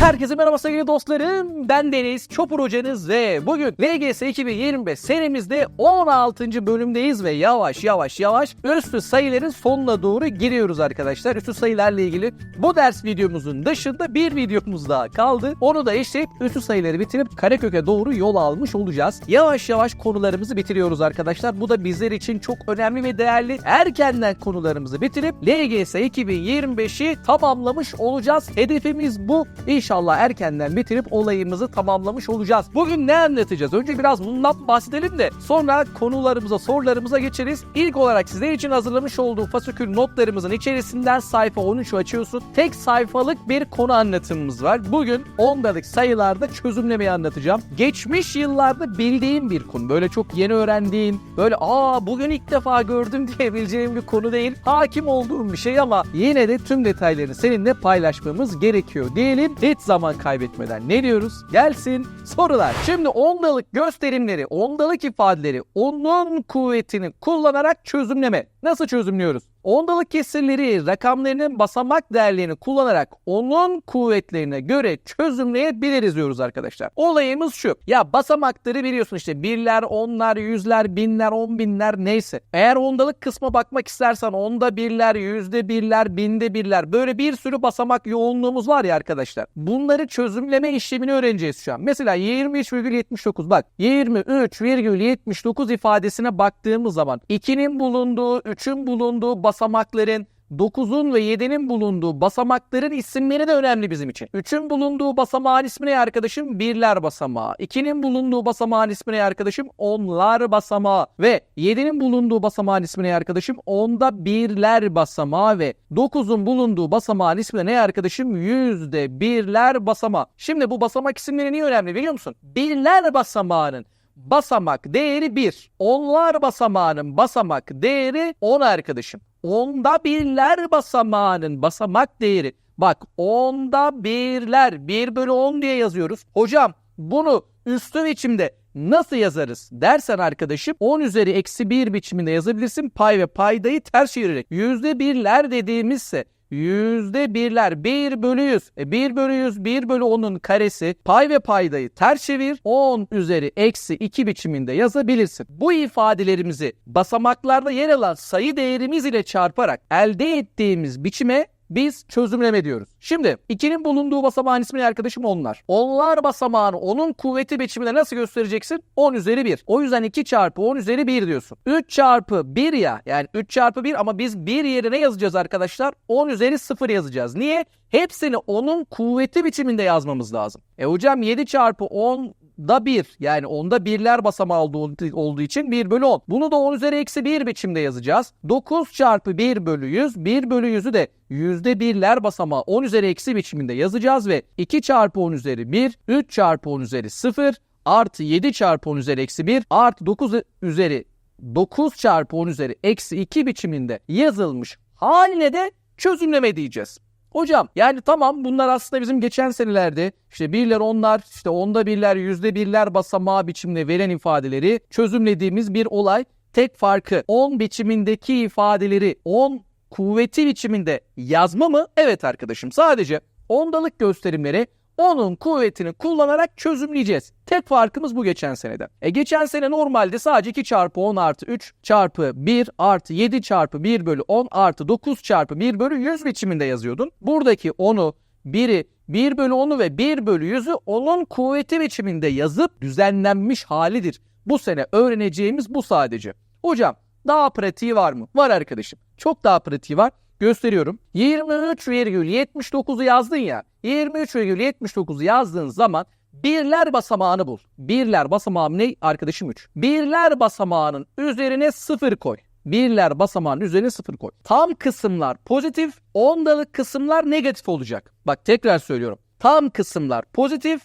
Herkese merhaba sevgili dostlarım. Ben Deniz Çopur hocanız ve bugün LGS 2025 serimizde 16. bölümdeyiz ve yavaş yavaş yavaş üstü sayıların sonuna doğru giriyoruz arkadaşlar. Üstü sayılarla ilgili bu ders videomuzun dışında bir videomuz daha kaldı. Onu da işleyip üstü sayıları bitirip kareköke doğru yol almış olacağız. Yavaş yavaş konularımızı bitiriyoruz arkadaşlar. Bu da bizler için çok önemli ve değerli. Erkenden konularımızı bitirip LGS 2025'i tamamlamış olacağız. Hedefimiz bu. İnşallah erkenden bitirip olayımızı tamamlamış olacağız. Bugün ne anlatacağız? Önce biraz bundan bahsedelim de sonra konularımıza, sorularımıza geçeriz. İlk olarak sizler için hazırlamış olduğum fasikül notlarımızın içerisinden sayfa 13'ü açıyorsun. Tek sayfalık bir konu anlatımımız var. Bugün ondalık sayılarda çözümlemeyi anlatacağım. Geçmiş yıllarda bildiğim bir konu. Böyle çok yeni öğrendiğin, böyle aa bugün ilk defa gördüm diyebileceğim bir konu değil. Hakim olduğum bir şey ama yine de tüm detaylarını seninle paylaşmamız gerekiyor diyelim. Hiç zaman kaybetmeden ne diyoruz? Gelsin sorular. Şimdi ondalık gösterimleri, ondalık ifadeleri onun kuvvetini kullanarak çözümleme. Nasıl çözümlüyoruz? Ondalık kesirleri rakamlarının basamak değerlerini kullanarak onun kuvvetlerine göre çözümleyebiliriz diyoruz arkadaşlar. Olayımız şu. Ya basamakları biliyorsun işte birler, onlar, yüzler, binler, on binler neyse. Eğer ondalık kısma bakmak istersen onda birler, yüzde birler, binde birler böyle bir sürü basamak yoğunluğumuz var ya arkadaşlar. Bunları çözümleme işlemini öğreneceğiz şu an. Mesela 23,79 bak 23,79 ifadesine baktığımız zaman 2'nin bulunduğu, 3'ün bulunduğu basamakların 9'un ve 7'nin bulunduğu basamakların isimleri de önemli bizim için. 3'ün bulunduğu basamağın ismi ne arkadaşım? Birler basamağı. 2'nin bulunduğu basamağın ismi ne arkadaşım? Onlar basamağı. Ve 7'nin bulunduğu basamağın ismi ne arkadaşım? Onda birler basamağı ve 9'un bulunduğu basamağın ismi ne arkadaşım? Yüzde birler basamağı. Şimdi bu basamak isimleri niye önemli biliyor musun? Birler basamağının basamak değeri 1. Onlar basamağının basamak değeri 10 arkadaşım. Onda birler basamağının basamak değeri. Bak onda birler 1 bölü 10 diye yazıyoruz. Hocam bunu üstü biçimde nasıl yazarız dersen arkadaşım 10 üzeri eksi 1 biçiminde yazabilirsin. Pay ve paydayı ters çevirerek. Yüzde birler dediğimizse yüzde birler 1 bölü 100. E 1 bölü 100 1 bölü 10'un karesi pay ve paydayı ters çevir 10 üzeri eksi 2 biçiminde yazabilirsin. Bu ifadelerimizi basamaklarda yer alan sayı değerimiz ile çarparak elde ettiğimiz biçime biz çözümleme diyoruz. Şimdi 2'nin bulunduğu basamağın ismi ne arkadaşım onlar. Onlar basamağını onun kuvveti biçiminde nasıl göstereceksin? 10 üzeri 1. O yüzden 2 çarpı 10 üzeri 1 diyorsun. 3 çarpı 1 ya yani 3 çarpı 1 ama biz 1 yerine yazacağız arkadaşlar. 10 üzeri 0 yazacağız. Niye? Hepsini onun kuvveti biçiminde yazmamız lazım. E hocam 7 çarpı 10 da 1 yani onda birler basamağı olduğu, olduğu için 1 bölü 10. Bunu da 10 üzeri eksi 1 biçimde yazacağız. 9 çarpı 1 bölü 100 1 bölü 100'ü de yüzde birler basamağı 10 üzeri eksi biçiminde yazacağız ve 2 çarpı 10 üzeri 1 3 çarpı 10 üzeri 0 artı 7 çarpı 10 üzeri eksi 1 artı 9 üzeri 9 çarpı 10 üzeri eksi 2 biçiminde yazılmış haline de çözümleme diyeceğiz. Hocam yani tamam bunlar aslında bizim geçen senelerde işte birler onlar işte onda birler yüzde birler basamağı biçimde veren ifadeleri çözümlediğimiz bir olay. Tek farkı 10 biçimindeki ifadeleri 10 kuvveti biçiminde yazma mı? Evet arkadaşım sadece ondalık gösterimleri onun kuvvetini kullanarak çözümleyeceğiz. Tek farkımız bu geçen seneden. E geçen sene normalde sadece 2 çarpı 10 artı 3 çarpı 1 artı 7 çarpı 1 bölü 10 artı 9 çarpı 1 bölü 100 biçiminde yazıyordun. Buradaki 10'u 1'i 1 bölü 10'u ve 1 bölü 100'ü onun kuvveti biçiminde yazıp düzenlenmiş halidir. Bu sene öğreneceğimiz bu sadece. Hocam daha pratiği var mı? Var arkadaşım. Çok daha pratiği var. Gösteriyorum. 23,79'u yazdın ya. 23,79'u yazdığın zaman birler basamağını bul. Birler basamağı ne arkadaşım 3. Birler basamağının üzerine 0 koy. Birler basamağın üzerine 0 koy. Tam kısımlar pozitif, ondalık kısımlar negatif olacak. Bak tekrar söylüyorum. Tam kısımlar pozitif,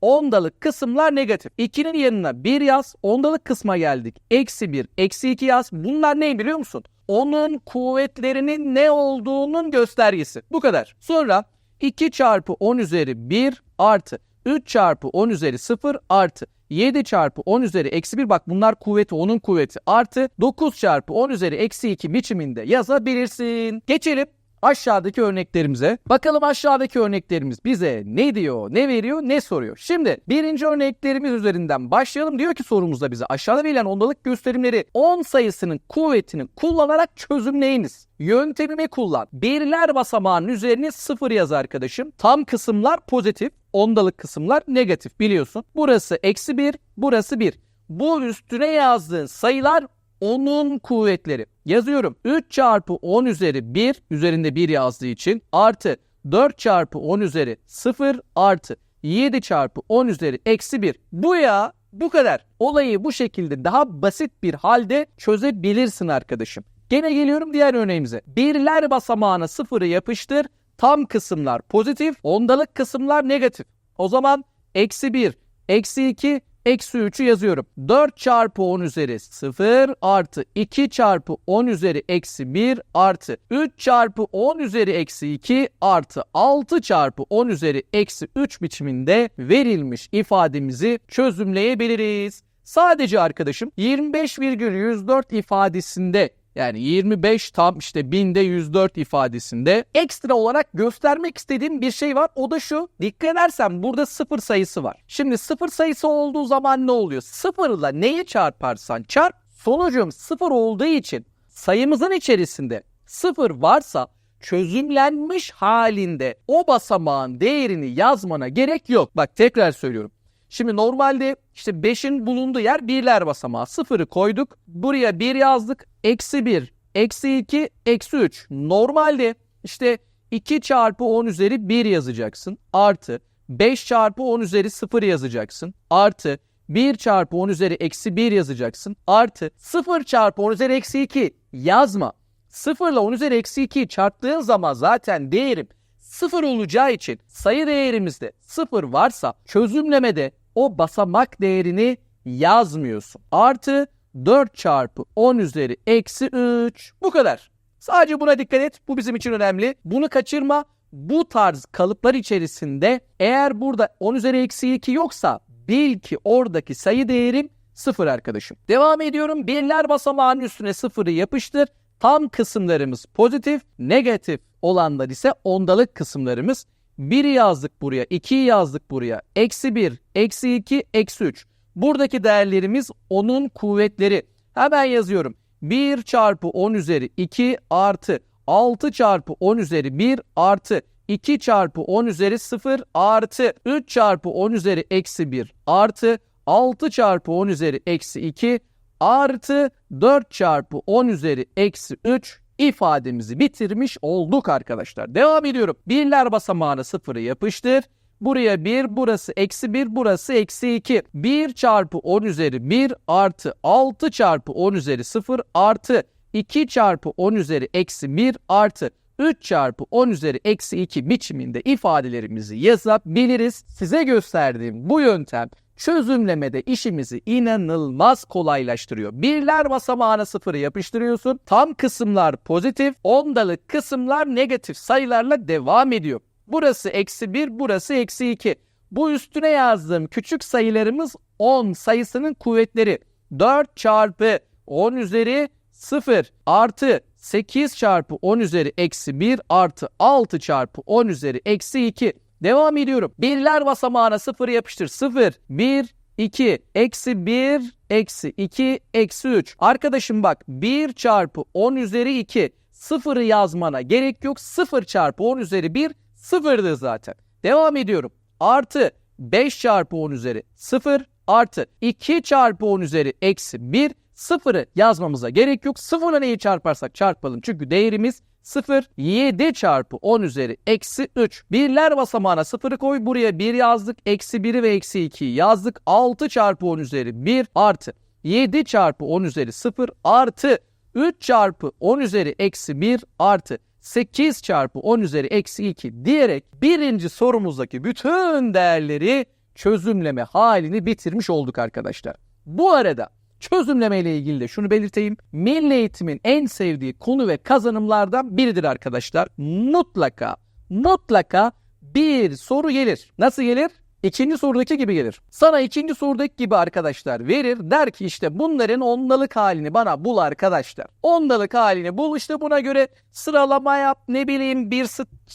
ondalık kısımlar negatif. 2'nin yanına 1 yaz. Ondalık kısma geldik. Eksi 1, eksi 2 yaz. Bunlar ne biliyor musun? Onun kuvvetlerinin ne olduğunun göstergesi. Bu kadar. Sonra 2 çarpı 10 üzeri 1 artı 3 çarpı 10 üzeri 0 artı 7 çarpı 10 üzeri eksi 1 bak bunlar kuvveti onun kuvveti artı 9 çarpı 10 üzeri eksi 2 biçiminde yazabilirsin. Geçelim aşağıdaki örneklerimize. Bakalım aşağıdaki örneklerimiz bize ne diyor, ne veriyor, ne soruyor. Şimdi birinci örneklerimiz üzerinden başlayalım. Diyor ki sorumuzda bize aşağıda verilen ondalık gösterimleri 10 sayısının kuvvetini kullanarak çözümleyiniz. Yöntemimi kullan. Birler basamağının üzerine sıfır yaz arkadaşım. Tam kısımlar pozitif, ondalık kısımlar negatif biliyorsun. Burası eksi 1, burası 1. Bu üstüne yazdığın sayılar onun kuvvetleri. Yazıyorum. 3 çarpı 10 üzeri 1 üzerinde 1 yazdığı için artı 4 çarpı 10 üzeri 0 artı 7 çarpı 10 üzeri eksi 1. Bu ya bu kadar. Olayı bu şekilde daha basit bir halde çözebilirsin arkadaşım. Gene geliyorum diğer örneğimize. Birler basamağına sıfırı yapıştır. Tam kısımlar pozitif, ondalık kısımlar negatif. O zaman eksi 1, eksi 2, eksi 3'ü yazıyorum. 4 çarpı 10 üzeri 0 artı 2 çarpı 10 üzeri eksi 1 artı 3 çarpı 10 üzeri eksi 2 artı 6 çarpı 10 üzeri eksi 3 biçiminde verilmiş ifademizi çözümleyebiliriz. Sadece arkadaşım 25,104 ifadesinde yani 25 tam işte binde 104 ifadesinde ekstra olarak göstermek istediğim bir şey var. O da şu. Dikkat edersen burada sıfır sayısı var. Şimdi sıfır sayısı olduğu zaman ne oluyor? Sıfırla neyi çarparsan çarp sonucum sıfır olduğu için sayımızın içerisinde sıfır varsa çözümlenmiş halinde o basamağın değerini yazmana gerek yok. Bak tekrar söylüyorum. Şimdi normalde işte 5'in bulunduğu yer birler basamağı. Sıfırı koyduk. Buraya 1 yazdık. Eksi 1, eksi 2, eksi 3. Normalde işte 2 çarpı 10 üzeri 1 yazacaksın. Artı 5 çarpı 10 üzeri 0 yazacaksın. Artı 1 çarpı 10 üzeri eksi 1 yazacaksın. Artı 0 çarpı 10 üzeri eksi 2 yazma. 0 ile 10 üzeri eksi 2'yi çarptığın zaman zaten değerim 0 olacağı için sayı değerimizde 0 varsa çözümlemede o basamak değerini yazmıyorsun. Artı 4 çarpı 10 üzeri eksi 3 bu kadar. Sadece buna dikkat et. Bu bizim için önemli. Bunu kaçırma. Bu tarz kalıplar içerisinde eğer burada 10 üzeri eksi 2 yoksa bil ki oradaki sayı değerim 0 arkadaşım. Devam ediyorum. Birler basamağının üstüne 0'ı yapıştır. Tam kısımlarımız pozitif, negatif olanlar ise ondalık kısımlarımız. 1'i yazdık buraya, 2'yi yazdık buraya. Eksi 1, eksi 2, eksi 3. Buradaki değerlerimiz onun kuvvetleri. Hemen yazıyorum. 1 çarpı 10 üzeri 2 artı 6 çarpı 10 üzeri 1 artı 2 çarpı 10 üzeri 0 artı 3 çarpı 10 üzeri eksi 1 artı 6 çarpı 10 üzeri eksi 2 artı 4 çarpı 10 üzeri eksi 3 ifademizi bitirmiş olduk arkadaşlar. Devam ediyorum. Birler basamağına sıfırı yapıştır. Buraya 1, burası eksi 1, burası eksi 2. 1 çarpı 10 üzeri 1 artı 6 çarpı 10 üzeri 0 artı 2 çarpı 10 üzeri eksi 1 artı 3 çarpı 10 üzeri eksi 2 biçiminde ifadelerimizi yazabiliriz. Size gösterdiğim bu yöntem çözümlemede işimizi inanılmaz kolaylaştırıyor. Birler basamağına sıfırı yapıştırıyorsun. Tam kısımlar pozitif, ondalık kısımlar negatif sayılarla devam ediyor. Burası eksi 1, burası eksi 2. Bu üstüne yazdığım küçük sayılarımız 10 sayısının kuvvetleri. 4 çarpı 10 üzeri 0 artı 8 çarpı 10 üzeri eksi 1 artı 6 çarpı 10 üzeri eksi 2. Devam ediyorum. Birler basamağına 0 yapıştır. 0, 1, 2, eksi 1, eksi 2, eksi 3. Arkadaşım bak 1 çarpı 10 üzeri 2. 0'ı yazmana gerek yok. 0 çarpı 10 üzeri 1 sıfırdı zaten. Devam ediyorum. Artı 5 çarpı 10 üzeri 0 artı 2 çarpı 10 üzeri eksi 1 sıfırı yazmamıza gerek yok. Sıfırla neyi çarparsak çarpalım. Çünkü değerimiz 0, 7 çarpı 10 üzeri eksi 3. Birler basamağına 0'ı koy. Buraya 1 yazdık. Eksi 1'i ve eksi 2'yi yazdık. 6 çarpı 10 üzeri 1 artı 7 çarpı 10 üzeri 0 artı 3 çarpı 10 üzeri eksi 1 artı 8 çarpı 10 üzeri eksi 2 diyerek birinci sorumuzdaki bütün değerleri çözümleme halini bitirmiş olduk arkadaşlar. Bu arada çözümleme ile ilgili de şunu belirteyim. Milli eğitimin en sevdiği konu ve kazanımlardan biridir arkadaşlar. Mutlaka, mutlaka bir soru gelir. Nasıl gelir? İkinci sorudaki gibi gelir. Sana ikinci sorudaki gibi arkadaşlar verir. Der ki işte bunların ondalık halini bana bul arkadaşlar. Ondalık halini bul işte buna göre sıralama yap. Ne bileyim bir,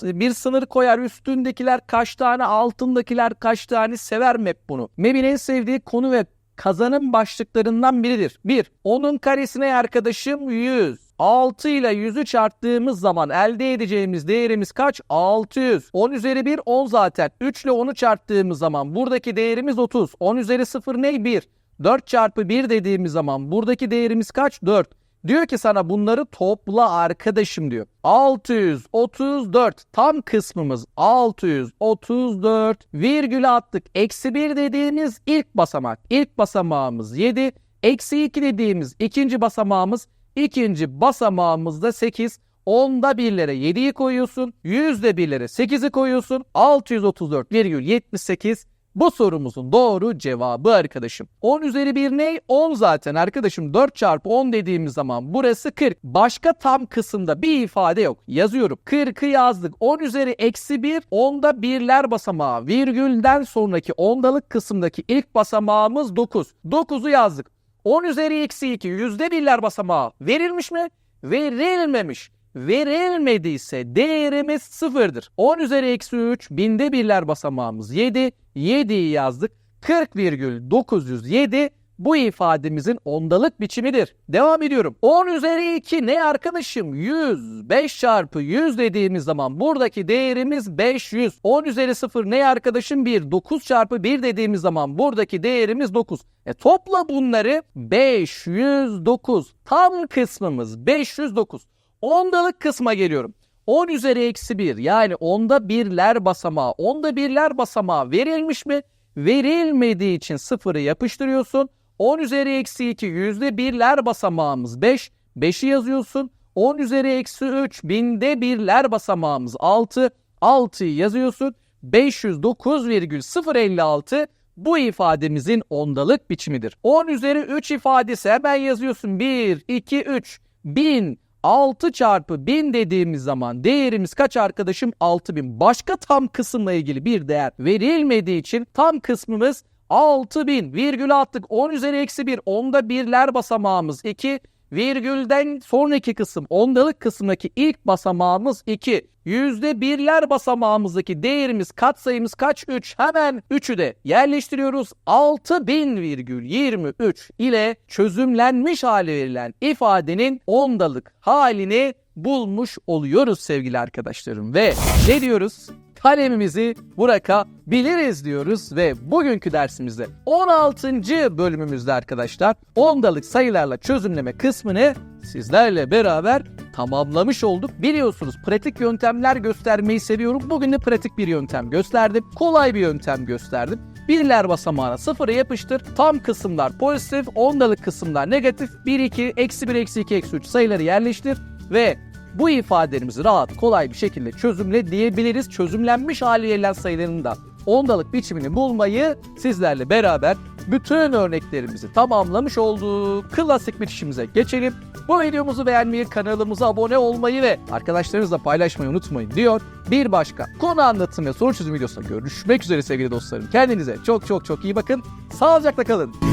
bir sınır koyar. Üstündekiler kaç tane altındakiler kaç tane sever map bunu. Map'in en sevdiği konu ve kazanım başlıklarından biridir. 1. Onun karesine arkadaşım 100. 6 ile 100'ü çarptığımız zaman elde edeceğimiz değerimiz kaç? 600. 10 üzeri 1 10 zaten. 3 ile 10'u çarptığımız zaman buradaki değerimiz 30. 10 üzeri 0 ne? 1. 4 çarpı 1 dediğimiz zaman buradaki değerimiz kaç? 4. Diyor ki sana bunları topla arkadaşım diyor. 634 tam kısmımız 634 virgül attık. Eksi 1 dediğimiz ilk basamak. İlk basamağımız 7. Eksi 2 dediğimiz ikinci basamağımız ikinci basamağımızda 8. Onda birlere 7'yi koyuyorsun. Yüzde birlere 8'i koyuyorsun. 634,78 bu sorumuzun doğru cevabı arkadaşım. 10 üzeri 1 ne? 10 zaten arkadaşım. 4 çarpı 10 dediğimiz zaman burası 40. Başka tam kısımda bir ifade yok. Yazıyorum. 40'ı yazdık. 10 üzeri eksi 1. Onda birler basamağı. Virgülden sonraki ondalık kısımdaki ilk basamağımız 9. 9'u yazdık. 10 üzeri eksi 2 yüzde birler basamağı verilmiş mi? Verilmemiş. Verilmediyse değerimiz sıfırdır. 10 üzeri eksi 3 binde birler basamağımız 7. 7'yi yazdık. 40,907 bu ifademizin ondalık biçimidir. Devam ediyorum. 10 üzeri 2 ne arkadaşım? 100. 5 çarpı 100 dediğimiz zaman buradaki değerimiz 500. 10 üzeri 0 ne arkadaşım? 1. 9 çarpı 1 dediğimiz zaman buradaki değerimiz 9. E topla bunları 509. Tam kısmımız 509. Ondalık kısma geliyorum. 10 üzeri eksi 1 yani onda birler basamağı. Onda birler basamağı verilmiş mi? Verilmediği için sıfırı yapıştırıyorsun. 10 üzeri eksi 2 yüzde birler basamağımız 5. 5'i yazıyorsun. 10 üzeri eksi 3 binde birler basamağımız 6. 6'yı yazıyorsun. 509,056 bu ifademizin ondalık biçimidir. 10 üzeri 3 ifadesi hemen yazıyorsun. 1, 2, 3. 1000 6 çarpı 1000 dediğimiz zaman değerimiz kaç arkadaşım? 6000. Başka tam kısımla ilgili bir değer verilmediği için tam kısmımız 6000 virgül attık 10 üzeri eksi 1 onda birler basamağımız 2 virgülden sonraki kısım ondalık kısımdaki ilk basamağımız 2 yüzde birler basamağımızdaki değerimiz katsayımız kaç? 3 hemen 3'ü de yerleştiriyoruz. 6000,23 ile çözümlenmiş hali verilen ifadenin ondalık halini bulmuş oluyoruz sevgili arkadaşlarım. Ve ne diyoruz? Kalemimizi bırakabiliriz diyoruz ve bugünkü dersimizde 16. bölümümüzde arkadaşlar ondalık sayılarla çözümleme kısmını sizlerle beraber tamamlamış olduk. Biliyorsunuz pratik yöntemler göstermeyi seviyorum. Bugün de pratik bir yöntem gösterdim. Kolay bir yöntem gösterdim. Birler basamağına sıfırı yapıştır. Tam kısımlar pozitif, ondalık kısımlar negatif. 1, 2, eksi 1, eksi 2, eksi 3 sayıları yerleştir ve bu ifadelerimizi rahat, kolay bir şekilde çözümle diyebiliriz. Çözümlenmiş hali verilen sayıların da ondalık biçimini bulmayı sizlerle beraber bütün örneklerimizi tamamlamış olduk. Klasik bitişimize geçelim. Bu videomuzu beğenmeyi, kanalımıza abone olmayı ve arkadaşlarınızla paylaşmayı unutmayın diyor. Bir başka konu anlatım ve soru çözüm videosunda görüşmek üzere sevgili dostlarım. Kendinize çok çok çok iyi bakın. Sağlıcakla kalın.